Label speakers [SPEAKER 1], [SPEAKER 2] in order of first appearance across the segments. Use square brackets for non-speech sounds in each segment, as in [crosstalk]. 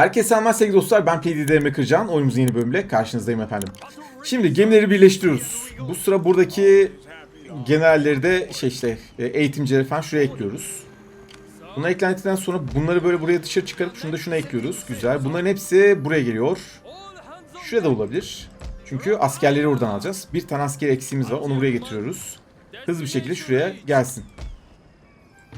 [SPEAKER 1] Herkese selamlar sevgili dostlar. Ben PDDM Kırcan. Oyunumuzun yeni bölümüyle karşınızdayım efendim. Şimdi gemileri birleştiriyoruz. Bu sıra buradaki generalleri de şey işte e, eğitimcileri falan şuraya ekliyoruz. Bunlar eklendikten sonra bunları böyle buraya dışarı çıkarıp şunu da şuna ekliyoruz. Güzel. Bunların hepsi buraya geliyor. Şuraya da olabilir. Çünkü askerleri oradan alacağız. Bir tane asker eksiğimiz var. Onu buraya getiriyoruz. Hızlı bir şekilde şuraya gelsin.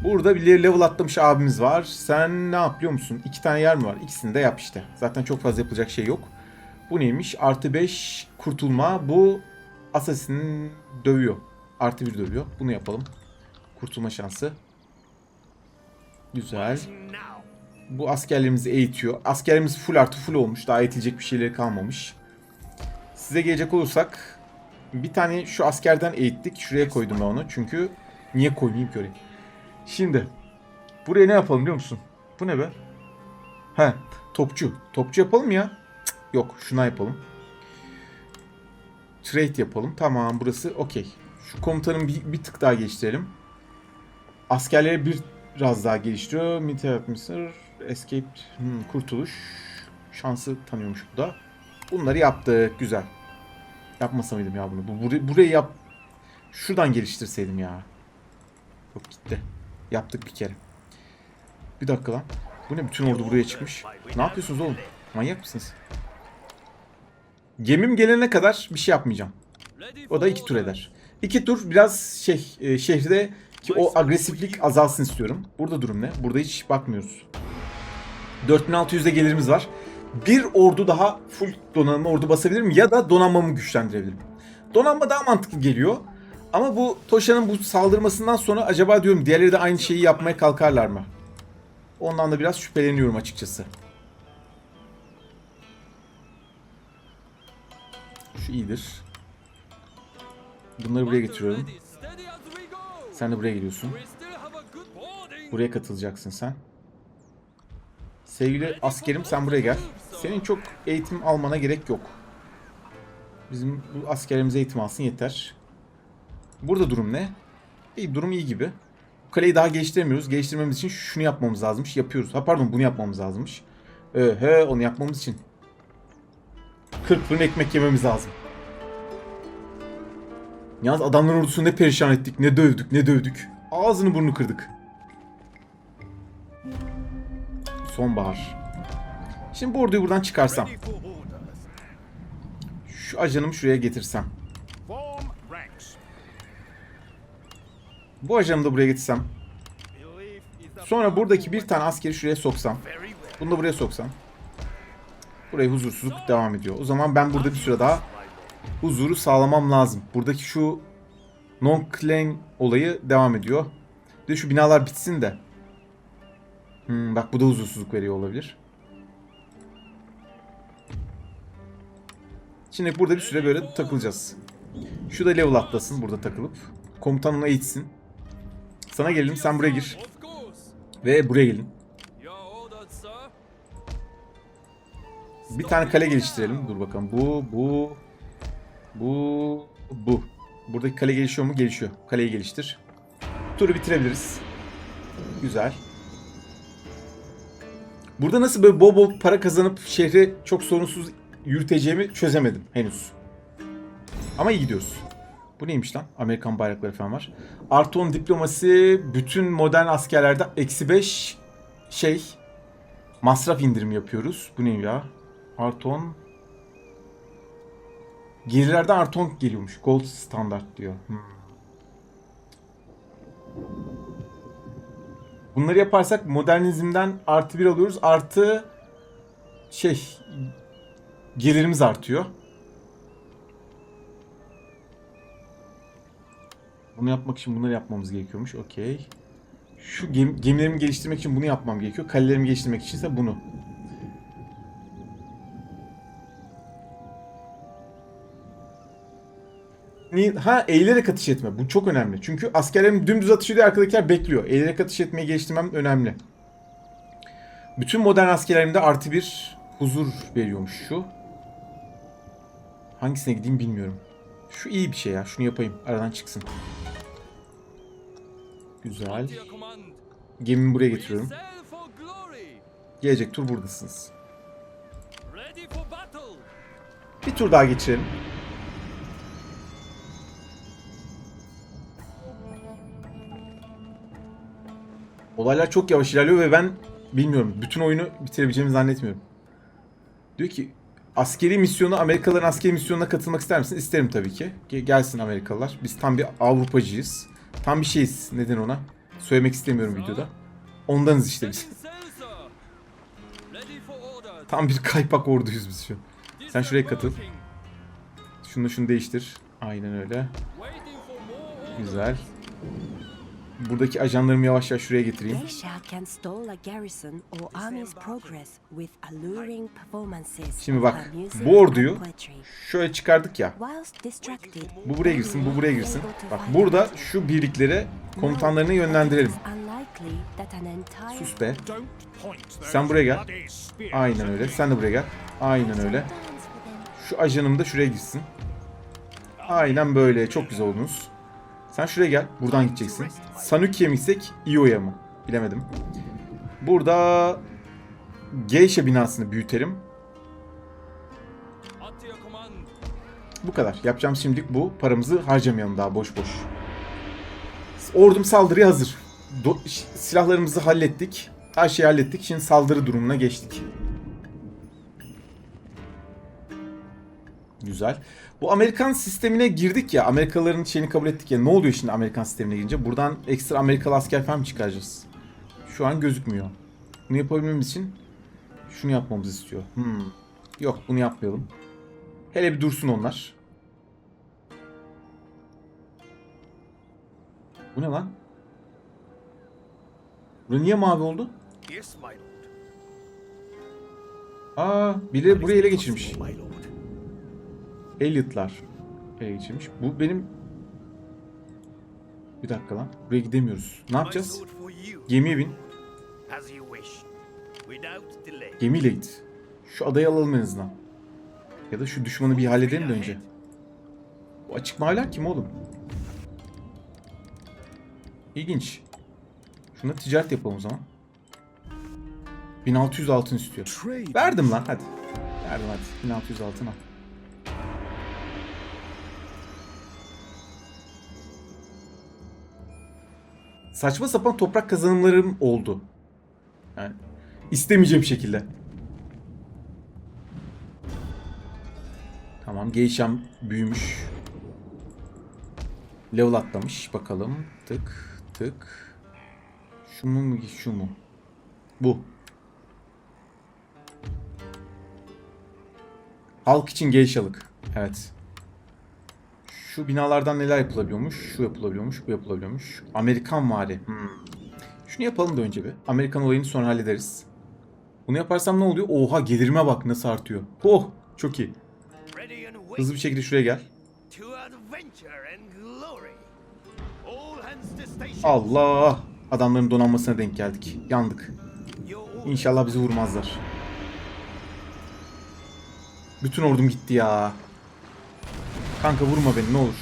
[SPEAKER 1] Burada bir level atlamış abimiz var. Sen ne yap biliyor musun? İki tane yer mi var? İkisini de yap işte. Zaten çok fazla yapılacak şey yok. Bu neymiş? Artı 5 kurtulma. Bu Assassin'in dövüyor. Artı 1 dövüyor. Bunu yapalım. Kurtulma şansı. Güzel. Bu askerlerimizi eğitiyor. Askerlerimiz full artı full olmuş. Daha eğitilecek bir şeyleri kalmamış. Size gelecek olursak bir tane şu askerden eğittik. Şuraya koydum ben onu. Çünkü niye koymayayım ki oraya? Şimdi buraya ne yapalım biliyor musun? Bu ne be? He topçu. Topçu yapalım ya. Cık, yok şuna yapalım. Trade yapalım. Tamam burası okey. Şu komutanın bir, bir tık daha geliştirelim. Askerleri bir biraz daha geliştiriyor. Military Administrator, Escape, hmm, kurtuluş. Şansı tanıyormuş bu da. Bunları yaptık. Güzel. Yapmasa mıydım ya bunu? Bu, burayı, burayı yap... Şuradan geliştirseydim ya. Yok gitti. Yaptık bir kere. Bir dakika lan. Bu ne? Bütün ordu buraya çıkmış. Ne yapıyorsunuz oğlum? Manyak mısınız? Gemim gelene kadar bir şey yapmayacağım. O da iki tur eder. İki tur biraz şey e, şehirde ki o agresiflik azalsın istiyorum. Burada durum ne? Burada hiç bakmıyoruz. 4600'de gelirimiz var. Bir ordu daha full donanımlı ordu basabilirim ya da donanmamı güçlendirebilirim. Donanma daha mantıklı geliyor. Ama bu Tosha'nın bu saldırmasından sonra acaba diyorum diğerleri de aynı şeyi yapmaya kalkarlar mı? Ondan da biraz şüpheleniyorum açıkçası. Şu iyidir. Bunları buraya getiriyorum. Sen de buraya geliyorsun. Buraya katılacaksın sen. Sevgili askerim sen buraya gel. Senin çok eğitim almana gerek yok. Bizim bu askerlerimiz eğitim alsın yeter. Burada durum ne? İyi durum iyi gibi. Kaleyi daha geliştiremiyoruz. Geliştirmemiz için şunu yapmamız lazımmış. Yapıyoruz. Ha pardon bunu yapmamız lazımmış. Ee, he onu yapmamız için 40 fırın ekmek yememiz lazım. Yalnız adamların ordusunu ne perişan ettik, ne dövdük, ne dövdük. Ağzını burnunu kırdık. Sonbahar. Şimdi bu orduyu buradan çıkarsam. Şu ajanımı şuraya getirsem. Bu ajanımı da buraya getirsem. Sonra buradaki bir tane askeri şuraya soksam. Bunu da buraya soksam. Buraya huzursuzluk devam ediyor. O zaman ben burada bir süre daha huzuru sağlamam lazım. Buradaki şu non-claim olayı devam ediyor. Bir de şu binalar bitsin de. Hmm, bak bu da huzursuzluk veriyor olabilir. Şimdi burada bir süre böyle takılacağız. Şu da level atlasın burada takılıp. Komutan ona eğitsin. Sana gelelim sen buraya gir. Ve buraya gelin. Bir tane kale geliştirelim. Dur bakalım. Bu, bu, bu, bu. Buradaki kale gelişiyor mu? Gelişiyor. Kaleyi geliştir. Turu bitirebiliriz. Güzel. Burada nasıl böyle bol bol para kazanıp şehri çok sorunsuz yürüteceğimi çözemedim henüz. Ama iyi gidiyoruz. Bu neymiş lan? Amerikan bayrakları falan var. Artı 10 diplomasi bütün modern askerlerde eksi 5 şey masraf indirim yapıyoruz. Bu ne ya? Artı 10 Gerilerden artı 10 geliyormuş. Gold standart diyor. Hmm. Bunları yaparsak modernizmden artı 1 alıyoruz. Artı şey gelirimiz artıyor. Bunu yapmak için bunları yapmamız gerekiyormuş. Okey. Şu gem gemilerimi geliştirmek için bunu yapmam gerekiyor. Kalelerimi geliştirmek için ise bunu. Ni- Ha eğilerek atış etme. Bu çok önemli. Çünkü askerlerim dümdüz atış ediyor arkadakiler bekliyor. Eğilerek atış etmeyi geliştirmem önemli. Bütün modern askerlerimde artı bir huzur veriyormuş şu. Hangisine gideyim bilmiyorum. Şu iyi bir şey ya. Şunu yapayım. Aradan çıksın. Güzel. Gemimi buraya getiriyorum. Gelecek tur buradasınız. Bir tur daha geçirelim. Olaylar çok yavaş ilerliyor ve ben bilmiyorum. Bütün oyunu bitirebileceğimi zannetmiyorum. Diyor ki askeri misyonu Amerikalıların askeri misyonuna katılmak ister misin? İsterim tabii ki. Ge- Gelsin Amerikalılar. Biz tam bir Avrupacıyız. Tam bir şeyiz. Neden ona? Söylemek istemiyorum videoda. Ondanız işte biz. [laughs] Tam bir kaypak orduyuz biz şu. Sen şuraya katıl. Şunu şunu değiştir. Aynen öyle. Güzel. Buradaki ajanlarımı yavaş yavaş şuraya getireyim. Şimdi bak, bu orduyu şöyle çıkardık ya. Bu buraya girsin, bu buraya girsin. Bak burada şu birliklere komutanlarını yönlendirelim. Sus be. Sen buraya gel. Aynen öyle. Sen de buraya gel. Aynen öyle. Şu ajanım da şuraya girsin. Aynen böyle. Çok güzel oldunuz. Sen şuraya gel. Buradan gideceksin. Sanuki'ye mi gitsek? Io'ya mı? Bilemedim. Burada Geisha binasını büyütelim. Bu kadar. Yapacağım şimdilik bu. Paramızı harcamayalım daha boş boş. Ordum saldırıya hazır. Do- silahlarımızı hallettik. Her şeyi hallettik. Şimdi saldırı durumuna geçtik. Güzel. Bu Amerikan sistemine girdik ya. Amerikalıların şeyini kabul ettik ya. Ne oluyor şimdi Amerikan sistemine girince? Buradan ekstra Amerikalı asker falan mı çıkaracağız? Şu an gözükmüyor. Bunu yapabilmemiz için şunu yapmamızı istiyor. Hmm. Yok bunu yapmayalım. Hele bir dursun onlar. Bu ne lan? Bu niye mavi oldu? Aa, biri burayı ele geçirmiş. Elliot'lar ele geçirmiş. Bu benim... Bir dakika lan. Buraya gidemiyoruz. Ne yapacağız? Gemiye bin. Gemiyle git. Şu adayı alalım en azından. Ya da şu düşmanı bir halledelim de önce. Bu açık maviler kim oğlum? İlginç. Şuna ticaret yapalım o zaman. 1600 altın istiyor. Verdim lan hadi. Verdim hadi. 1600 altın al. Saçma sapan toprak kazanımlarım oldu. Yani istemeyeceğim şekilde. Tamam Geisham büyümüş. Level atlamış. Bakalım. Tık tık. Şu mu mu şu mu? Bu. Halk için Geishalık. Evet. Şu binalardan neler yapılabiliyormuş? Şu yapılabiliyormuş, bu yapılabiliyormuş. Amerikan vari. Hmm. Şunu yapalım da önce bir. Amerikan olayını sonra hallederiz. Bunu yaparsam ne oluyor? Oha gelirime bak nasıl artıyor. Oh çok iyi. Hızlı bir şekilde şuraya gel. Allah! Adamların donanmasına denk geldik. Yandık. İnşallah bizi vurmazlar. Bütün ordum gitti ya. Kanka vurma beni ne olur.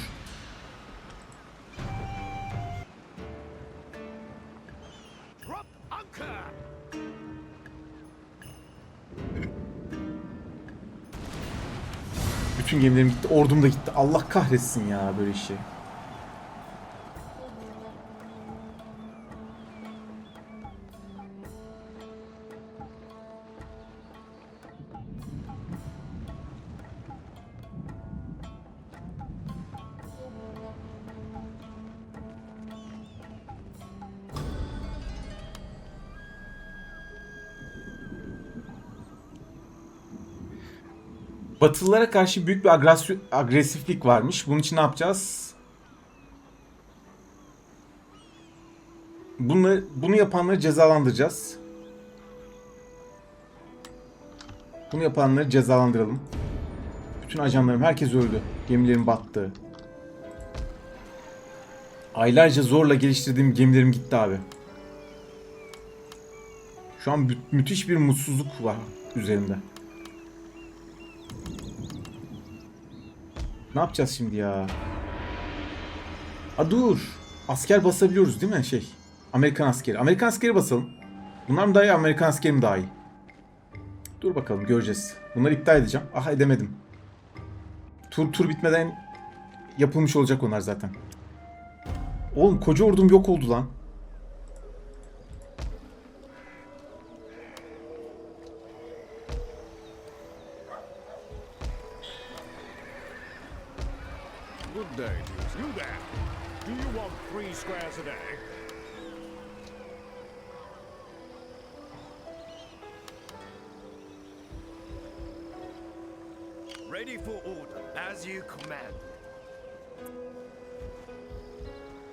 [SPEAKER 1] Bütün gemilerim gitti. Ordum da gitti. Allah kahretsin ya böyle işi. Batılılara karşı büyük bir agresif, agresiflik varmış. Bunun için ne yapacağız? Bunu, bunu yapanları cezalandıracağız. Bunu yapanları cezalandıralım. Bütün ajanlarım, herkes öldü. Gemilerim battı. Aylarca zorla geliştirdiğim gemilerim gitti abi. Şu an mü- müthiş bir mutsuzluk var üzerimde. Ne yapacağız şimdi ya? A dur. Asker basabiliyoruz değil mi şey? Amerikan askeri. Amerikan askeri basalım. Bunlar mı daha iyi, Amerikan askeri mi daha iyi? Dur bakalım göreceğiz. Bunları iptal edeceğim. Ah edemedim. Tur tur bitmeden yapılmış olacak onlar zaten. Oğlum koca ordum yok oldu lan.
[SPEAKER 2] Good day, dudes. You there. Do you want three squares a day?
[SPEAKER 3] Ready for order, as you command.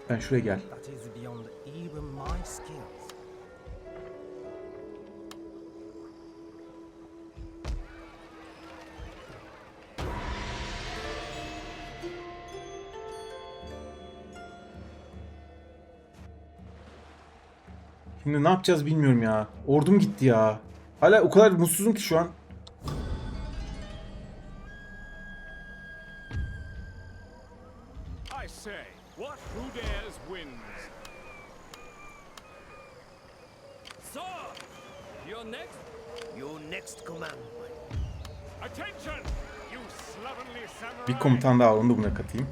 [SPEAKER 1] Ben şuraya gel.
[SPEAKER 4] That is beyond even my skills.
[SPEAKER 1] Şimdi ne yapacağız bilmiyorum ya. Ordum gitti ya. Hala o kadar mutsuzum ki şu an.
[SPEAKER 2] I say, what who dares wins.
[SPEAKER 3] So, you're next. Your next command.
[SPEAKER 2] Attention, you slovenly samurai.
[SPEAKER 1] Bir komutan daha onu da buna katayım.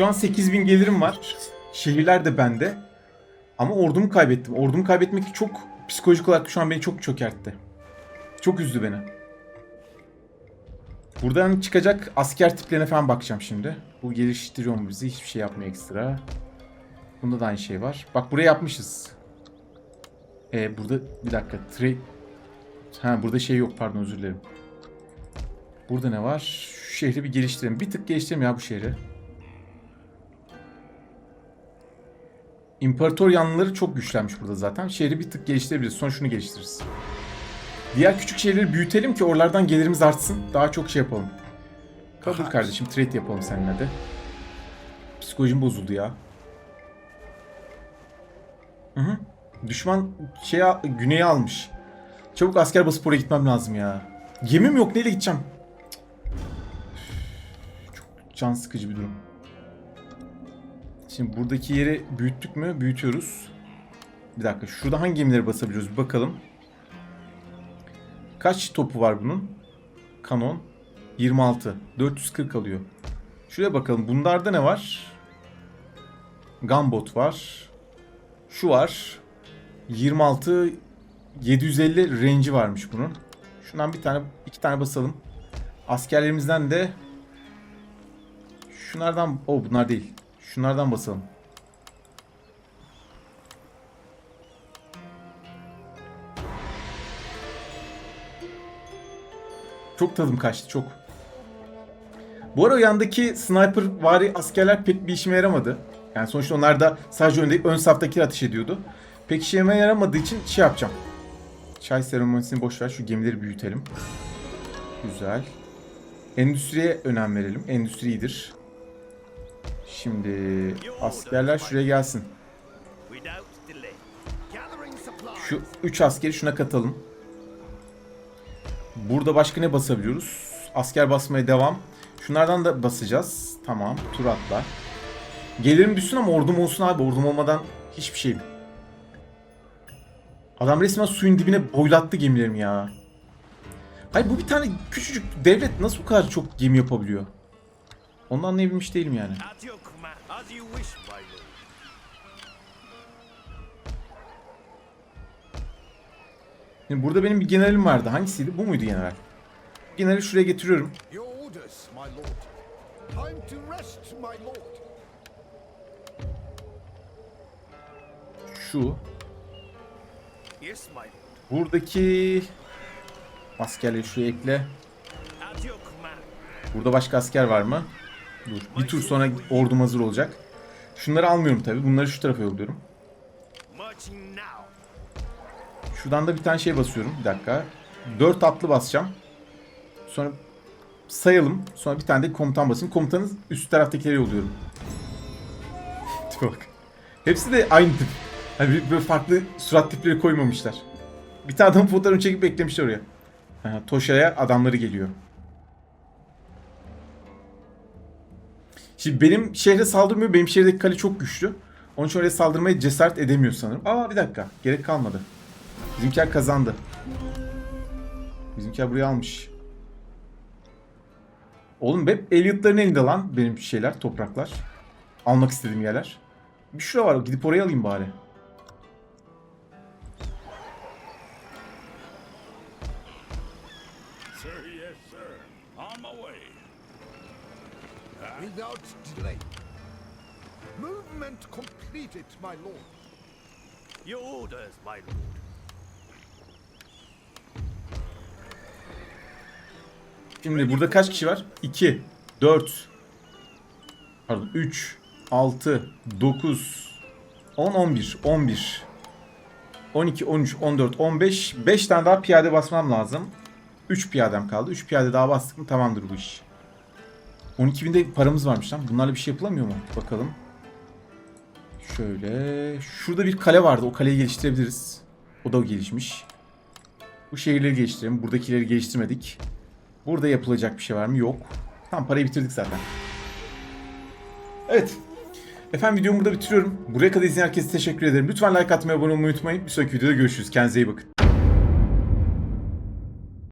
[SPEAKER 1] Şu an 8000 gelirim var. Şehirler de bende. Ama ordumu kaybettim. Ordumu kaybetmek çok psikolojik olarak şu an beni çok çökertti. Çok üzdü beni. Buradan çıkacak asker tiplerine falan bakacağım şimdi. Bu geliştiriyor mu bizi? Hiçbir şey yapmıyor ekstra. Bunda da aynı şey var. Bak buraya yapmışız. Ee, burada bir dakika. Trade... Ha burada şey yok pardon özür dilerim. Burada ne var? Şu şehri bir geliştirelim. Bir tık geliştirelim ya bu şehri. İmparator yanlıları çok güçlenmiş burada zaten. Şehri bir tık geliştirebiliriz. Sonra şunu geliştiririz. Diğer küçük şehirleri büyütelim ki oralardan gelirimiz artsın. Daha çok şey yapalım. Kabul kardeşim. Trade yapalım seninle de. Psikolojim bozuldu ya. Hı hı. Düşman şey güneye almış. Çabuk asker basıp oraya gitmem lazım ya. Gemim yok neyle gideceğim? Çok can sıkıcı bir durum. Şimdi buradaki yeri büyüttük mü? Büyütüyoruz. Bir dakika. Şurada hangi gemileri basabiliyoruz? Bakalım. Kaç topu var bunun? Kanon. 26. 440 alıyor. Şuraya bakalım. Bunlarda ne var? Gunboat var. Şu var. 26 750 range'i varmış bunun. Şundan bir tane iki tane basalım. Askerlerimizden de şunlardan o bunlar değil. Şunlardan basalım. Çok tadım kaçtı çok. Bu ara yandaki sniper vari askerler pek bir işime yaramadı. Yani sonuçta onlar da sadece önde, ön saftakiler ateş ediyordu. Pek işime yaramadığı için şey yapacağım. Çay seremonisini boş ver şu gemileri büyütelim. Güzel. Endüstriye önem verelim. Endüstri iyidir. Şimdi askerler şuraya gelsin. Şu 3 askeri şuna katalım. Burada başka ne basabiliyoruz? Asker basmaya devam. Şunlardan da basacağız. Tamam. Tur atla. Gelirim düşsün ama ordum olsun abi. Ordum olmadan hiçbir şey. Adam resmen suyun dibine boylattı gemilerimi ya. Hayır bu bir tane küçücük devlet nasıl bu kadar çok gemi yapabiliyor? Onu anlayabilmiş değilim yani. Şimdi burada benim bir generalim vardı. Hangisiydi? Bu muydu general? Generali şuraya getiriyorum. Şu. Buradaki askerleri şuraya ekle. Burada başka asker var mı? Dur. Bir tur sonra ordum hazır olacak. Şunları almıyorum tabi. Bunları şu tarafa yolluyorum. Şuradan da bir tane şey basıyorum. Bir dakika. 4 atlı basacağım. Sonra sayalım. Sonra bir tane de komutan basayım. Komutanın üst taraftakileri yolluyorum. [laughs] Tipe bak. Hepsi de aynı tip. Hani böyle farklı surat tipleri koymamışlar. Bir tane adamın fotoğrafını çekip eklemişler oraya. Ha, Toşa'ya adamları geliyor. Şimdi benim şehre saldırmıyor. Benim şehirdeki kale çok güçlü. Onun için oraya saldırmaya cesaret edemiyor sanırım. Aa bir dakika. Gerek kalmadı. Bizimkiler kazandı. Bizimkiler burayı almış. Oğlum hep Elliot'ların elinde lan benim şeyler, topraklar. Almak istediğim yerler. Bir şura var. Gidip oraya alayım bari.
[SPEAKER 2] Sir, yes, sir. On my way.
[SPEAKER 5] Without delay. Movement completed, my lord.
[SPEAKER 3] Your orders, my lord.
[SPEAKER 1] Şimdi burada kaç kişi var? 2, 4, pardon 3, 6, 9, 10, 11, 11, 12, 13, 14, 15, 5 tane daha piyade basmam lazım. 3 piyadem kaldı. 3 piyade daha bastık mı tamamdır bu iş. 12 binde paramız varmış lan. Bunlarla bir şey yapılamıyor mu? Bakalım. Şöyle. Şurada bir kale vardı. O kaleyi geliştirebiliriz. O da gelişmiş. Bu şehirleri geliştirelim. Buradakileri geliştirmedik. Burada yapılacak bir şey var mı? Yok. Tamam parayı bitirdik zaten. Evet. Efendim videomu burada bitiriyorum. Buraya kadar izleyen herkese teşekkür ederim. Lütfen like atmayı, abone olmayı unutmayın. Bir sonraki videoda görüşürüz. Kendinize iyi bakın.